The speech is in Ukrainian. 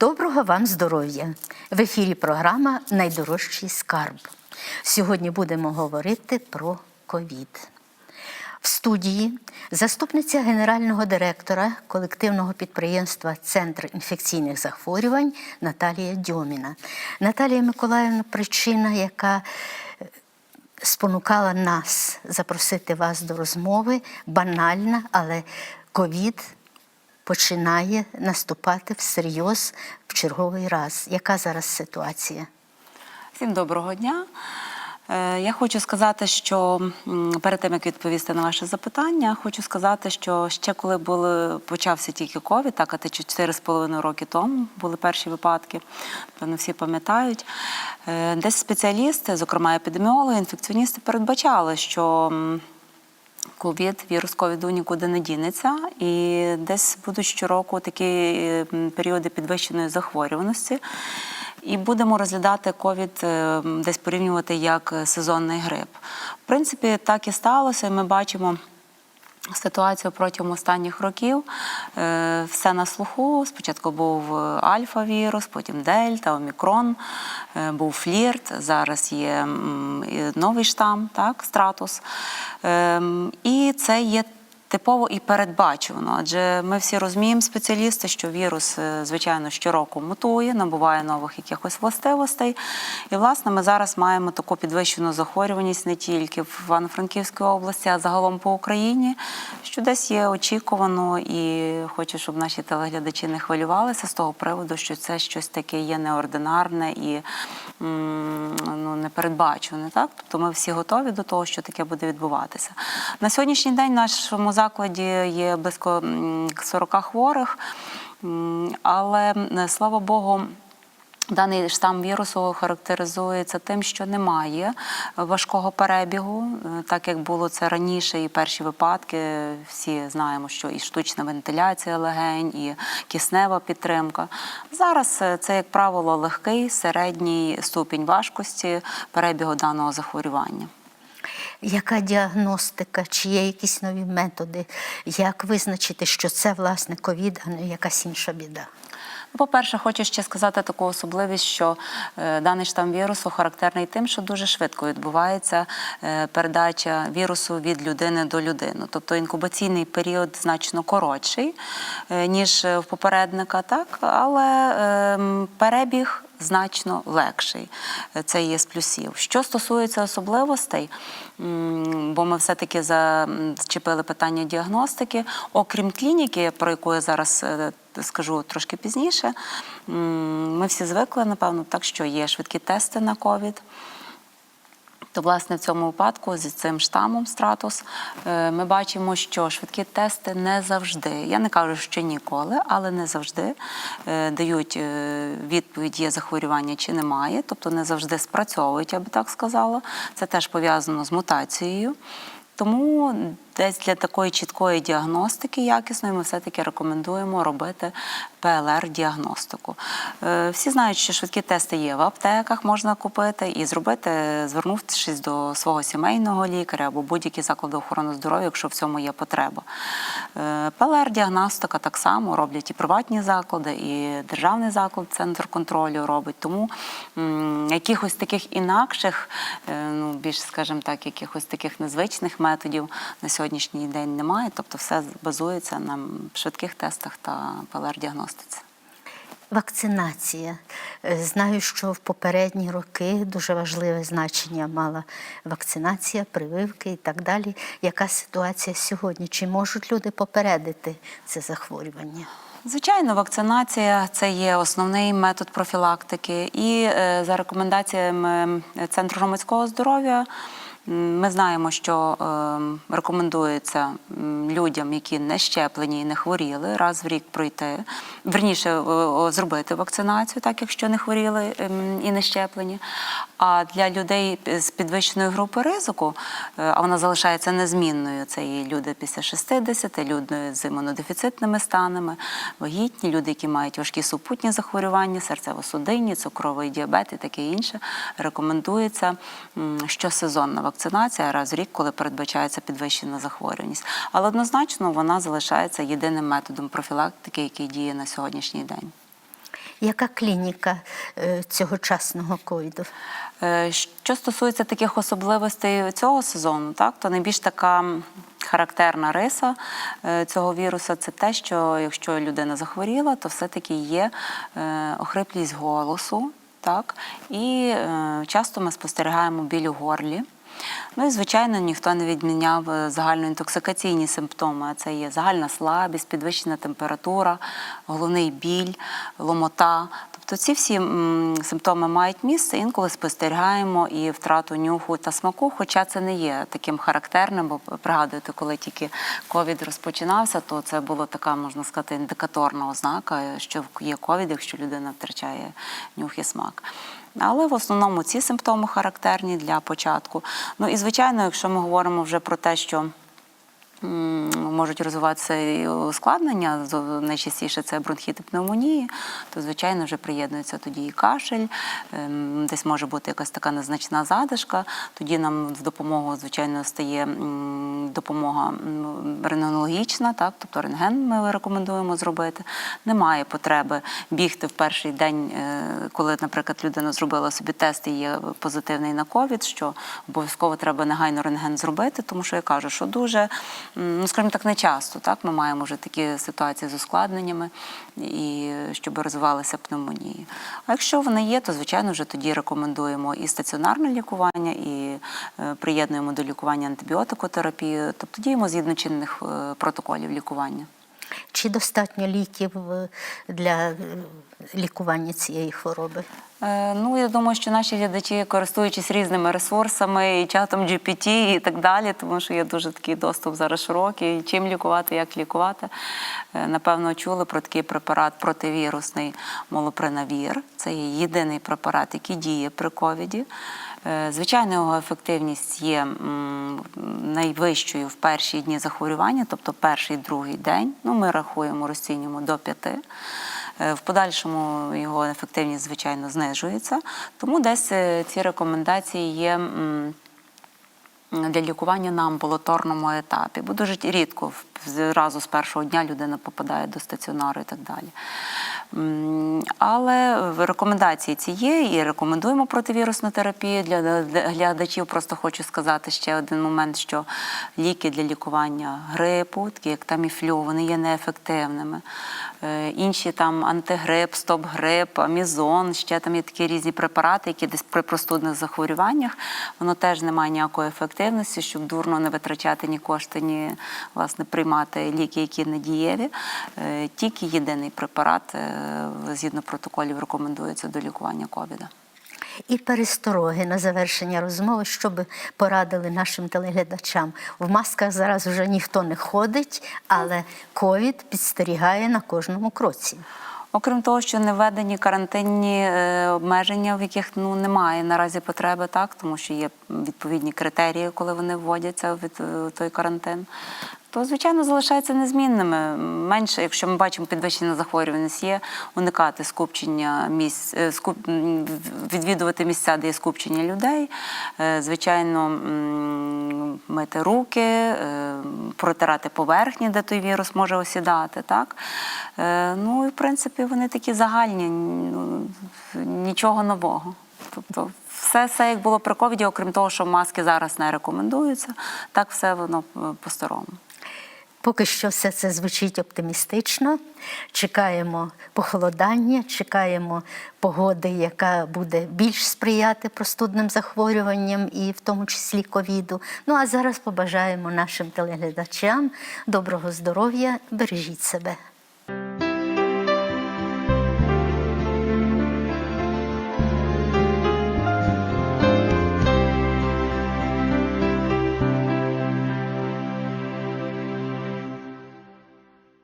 Доброго вам здоров'я! В ефірі програма Найдорожчий скарб. Сьогодні будемо говорити про ковід. В студії заступниця генерального директора колективного підприємства Центр інфекційних захворювань Наталія Дьоміна. Наталія Миколаївна, причина, яка е, спонукала нас запросити вас до розмови, банальна, але ковід починає наступати всерйоз в черговий раз. Яка зараз ситуація? Всім доброго дня. Е, Я хочу сказати, що перед тим як відповісти на ваше запитання, хочу сказати, що ще коли були почався тільки ковід, так а те 4,5 роки тому були перші випадки, певно, всі пам'ятають. е, Десь спеціалісти, зокрема епідеміологи, інфекціоністи, передбачали, що Ковід, вірус ковіду нікуди не дінеться, і десь будуть щороку такі е, періоди підвищеної захворюваності. І будемо розглядати ковід е, десь порівнювати як е, сезонний грип. В принципі, так і сталося. Ми бачимо. Ситуацію протягом останніх років Е, все на слуху. Спочатку був е, альфа-вірус, потім дельта, омікрон, е, був флірт. Зараз є новий штам, так, стратус. Ем, І це є типово і передбачувано, адже ми всі розуміємо, спеціалісти, що вірус, е, звичайно, щороку мутує, набуває нових якихось властивостей. І, власне, ми зараз маємо таку підвищену захворюваність не тільки в Івано-Франківській області, а загалом по Україні, що десь є очікувано, і хочу, щоб наші телеглядачі не хвилювалися з того приводу, що це щось таке є неординарне і ну, непередбачуване. Так? Тобто ми всі готові до того, що таке буде відбуватися. На сьогоднішній день нашому закладі є близько м, 40 хворих, але слава Богу. Даний штам вірусу характеризується тим, що немає важкого перебігу, е, так як було це раніше, і перші випадки. Всі знаємо, що і штучна вентиляція легень, і киснева підтримка. Зараз е, це, як правило, легкий середній ступінь важкості перебігу даного захворювання. Яка діагностика, чи є якісь нові методи? Як визначити, що це власне ковід, а не якась інша біда? Ну, По-перше, хочу ще сказати таку особливість, що е, даний штам вірусу характерний тим, що дуже швидко відбувається е, передача вірусу від людини до людини. Тобто інкубаційний період значно коротший, е, ніж в попередника, так? але е, перебіг значно легший. Це є з плюсів. Що стосується особливостей, бо ми все-таки зачепили питання діагностики, окрім клініки, про яку я зараз е, скажу трошки пізніше, ми всі звикли, напевно, так, що є швидкі тести на ковід. То, власне, в цьому випадку з цим штамом стратус е, ми бачимо, що швидкі тести не завжди, я не кажу, що ніколи, але не завжди е, дають е, відповідь, є захворювання чи немає, тобто не завжди спрацьовують, я би так сказала. Це теж пов'язано з мутацією. Тому десь для такої чіткої діагностики якісної ми все-таки рекомендуємо робити ПЛР-діагностику. Е, Всі знають, що швидкі тести є в аптеках, можна купити і зробити, звернувшись до свого сімейного лікаря або будь-які заклади охорони здоров'я, якщо в цьому є потреба. Е, ПЛР-діагностика так само роблять і приватні заклади, і державний заклад, центр контролю робить. Тому якихось таких інакших, е, ну більш, скажімо так, якихось таких незвичних методів на сьогоднішній день немає. Тобто все базується на швидких тестах та ПЛР-діагностиці. Вакцинація. Е, Знаю, що в попередні роки дуже важливе значення мала вакцинація, прививки і так далі. Яка ситуація сьогодні? Чи можуть люди попередити це захворювання? Звичайно, вакцинація це є основний метод профілактики, і е, за рекомендаціями Центру громадського здоров'я. Ми знаємо, що е, рекомендується людям, які не щеплені і не хворіли, раз в рік пройти, верніше е, зробити вакцинацію, так якщо не хворіли ем, і не щеплені. А для людей з підвищеною групи ризику, е, а вона залишається незмінною. Це і люди після 60, люди з імунодефіцитними станами, вагітні, люди, які мають важкі супутні захворювання, серцево-судинні, цукровий діабет і таке інше. Рекомендується щосезонна вакцинація раз в рік, коли передбачається підвищена захворюваність. Але однозначно вона залишається єдиним методом профілактики, який діє на сьогоднішній день. Яка клініка е, цьогочасного ковіду? Е, Що стосується таких особливостей цього сезону, так то найбільш така характерна риса е, цього віруса це те, що якщо людина захворіла, то все-таки є охриплість голосу, так і часто ми спостерігаємо біль у горлі. Ну і звичайно, ніхто не відміняв е, загальноінтоксикаційні симптоми. Це є загальна слабість, підвищена температура, головний біль, ломота. Тобто ці всі симптоми мають місце. Інколи спостерігаємо і втрату нюху та смаку, хоча це не є таким характерним, бо пригадуєте, коли тільки ковід розпочинався, то це була така, можна сказати, індикаторна ознака, що є ковід, якщо людина втрачає нюх і смак. Але в основному ці симптоми характерні для початку. Ну і звичайно, якщо ми говоримо вже про те, що можуть розвиватися ускладнення, найчастіше це бронхіт і пневмонії, то звичайно вже приєднується тоді і кашель, ем, десь може бути якась така незначна задишка. Тоді нам в допомогу, звичайно, стає допомога рентгенологічна, так, тобто рентген ми рекомендуємо зробити. Немає потреби бігти в перший день, е, коли, наприклад, людина зробила собі тест і є позитивний на ковід, що обов'язково треба негайно рентген зробити, тому що я кажу, що дуже, ну скажімо так, не часто так ми маємо вже такі ситуації з ускладненнями і щоб розвивалися пневмонії. А якщо вони є, то звичайно вже тоді рекомендуємо і стаціонарне лікування, і е, приєднуємо до лікування антибіотикотерапію, тобто діємо згідно чинних е, протоколів лікування. Чи достатньо ліків е, для е, лікування цієї хвороби? Е, Ну, я думаю, що наші глядачі, користуючись різними ресурсами, і чатом GPT і так далі, тому що є дуже такий доступ зараз широкий, чим лікувати, як лікувати. Е, Напевно, чули про такий препарат противірусний молопринавір. Це є єдиний препарат, який діє при ковіді. Е, Звичайно, його ефективність є найвищою в перші дні захворювання, тобто перший другий день. Ну, ми рахуємо, розцінюємо до п'яти. Е, В подальшому його ефективність, звичайно, знижується. Тому десь е, ці рекомендації є. Для лікування на амбулаторному етапі, бо дуже рідко зразу з першого дня людина попадає до стаціонару і так далі. Але рекомендації ці є і рекомендуємо противірусну терапію. Для глядачів просто хочу сказати ще один момент, що ліки для лікування грипу, такі як таміфлю, вони є неефективними. Е, Інші там антигрип, стоп-грип, амізон, ще там є такі різні препарати, які десь при простудних захворюваннях, воно теж не має ніякої ефективності, щоб дурно не витрачати ні кошти, ні власне приймати ліки, які не дієві. Е, Тільки єдиний препарат е, згідно протоколів рекомендується до лікування ковіда. І перестороги на завершення розмови, щоб порадили нашим телеглядачам. В масках зараз вже ніхто не ходить, але ковід підстерігає на кожному кроці. Окрім того, що не введені карантинні е, обмеження, в яких ну немає наразі потреби, так тому що є відповідні критерії, коли вони вводяться в е, той карантин. То звичайно залишаються незмінними. Менше, якщо ми бачимо підвищення захворюваність, є уникати скупчення місць, е, скуп, відвідувати місця, де є скупчення людей. Е, Звичайно, мити руки, е, протирати поверхні, де той вірус може осідати. Так? Ну і в принципі вони такі загальні, ну, нічого нового. Тобто все, все як було при ковіді, окрім того, що маски зараз не рекомендуються, так все воно по-старому. Поки що все це звучить оптимістично. Чекаємо похолодання, чекаємо погоди, яка буде більш сприяти простудним захворюванням і в тому числі ковіду. Ну а зараз побажаємо нашим телеглядачам доброго здоров'я, бережіть себе.